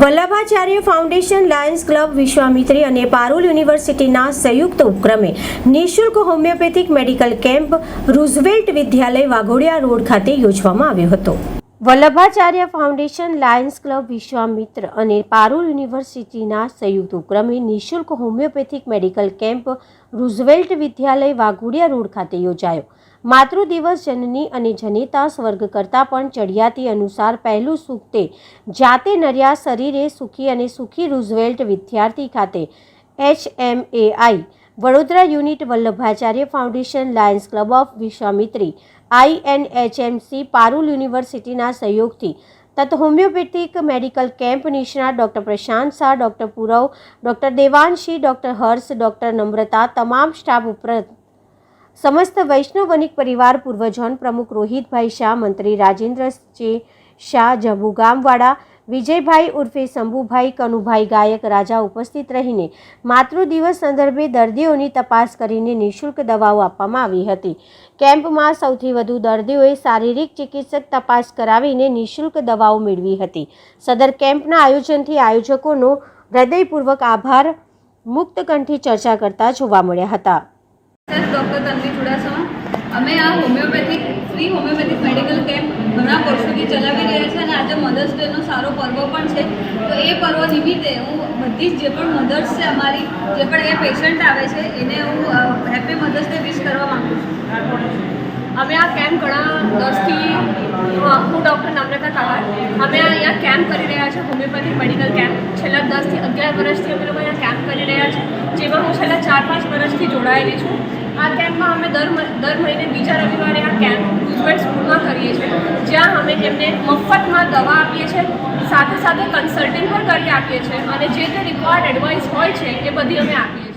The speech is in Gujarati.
Vallabhacharya foundation lions club Vishwamitri અને પારુલ યુનિવર્સિટીના સંયુક્ત ઉપક્રમે નિઃશુલ્ક homoeopathic medical camp Roosevelt Vidyalaya Waghodia road ખાતે યોજવામાં આવ્યો હતો. Vallabhacharya foundation lions club Vishwamitra અને પારુલ યુનિવર્સિટીના સંયુક્ત ઉપક્રમે નિઃશુલ્ક homoeopathic medical camp Roosevelt Vidyalaya Waghodia road ખાતે યોજાયો. માતૃ દિવસ જનની અને જનેતા સ્વર્ગ કરતાં પણ ચડિયાતી અનુસાર પહેલું સુખ તે જાતે નર્યા શરીરે સુખી અને સુખી રૂઝવેલ્ટ વિદ્યાર્થી ખાતે H M A I Vadodara unit Vallabhacharya foundation lions club of Vishwamitri INHMC Parul યુનિવર્સિટીના સહયોગથી તથા હોમિયોપેથિક મેડિકલ કેમ્પ નિષ્ણાત doctor Prashant Shah, doctor Purav, doctor Devanshi, doctor Harsh, doctor Namrata તમામ સ્ટાફ ઉપરાંત સમસ્ત વૈષ્ણવ વણિક પરિવાર પૂર્વજોન પ્રમુખ રોહિતભાઈ શાહ, મંત્રી રાજેન્દ્ર શાહ જંબુગામવાળા વિજયભાઈ ઉર્ફે શંભુભાઈ કનુભાઈ ગાયક રાજા ઉપસ્થિત રહીને માતૃદિવસ સંદર્ભે દર્દીઓની તપાસ કરીને નિઃશુલ્ક દવાઓ આપવામાં આવી હતી. કેમ્પમાં સૌથી વધુ દર્દીઓએ શારીરિક ચિકિત્સક તપાસ કરાવીને નિઃશુલ્ક દવાઓ મેળવી હતી. સદર કેમ્પના આયોજનથી આયોજકોનો હૃદયપૂર્વક આભાર, મુક્ત કંઠી ચર્ચા કરતા જોવા મળ્યા હતા. અમે આ homoeopathic free homoeopathic medical camp વર્ષોથી ચલાવી રહ્યા છે અને આજે મધર્સ ડેનો સારો પર્વ પણ છે. તો એ પર્વ નિમિત્તે હું બધી જ જે પણ મધર્સ છે અમારી, જે પણ એ પેશન્ટ આવે છે, એને હું હેપી મધર્સ ડે વિશ કરવા માગું છું. અમે આ કેમ્પ ઘણા દસથી હું ડૉક્ટર નમ્રતા કહાર અમે અહીંયા કેમ્પ કરી રહ્યા છીએ હોમિયોપેથી મેડિકલ કેમ્પ છેલ્લા દસથી અગિયાર વર્ષથી અમે લોકો અહીંયા કેમ્પ કરી રહ્યા છીએ, જેમાં હું છેલ્લા ચાર પાંચ વર્ષથી જોડાયેલી છું. આ કેમ્પમાં અમે દર દર મહિને બીજા રવિવારે ગુજવેટ કરીએ છીએ. જ્યાં અમે તેમને મફતમાં દવા આપીએ છીએ, સાથે સાથે કન્સલ્ટિંગ પણ કરી આપીએ છીએ અને જે તે રિક્વાયર્ડ એડવાઇસ હોય છે, એ બધી અમે આપીએ છીએ.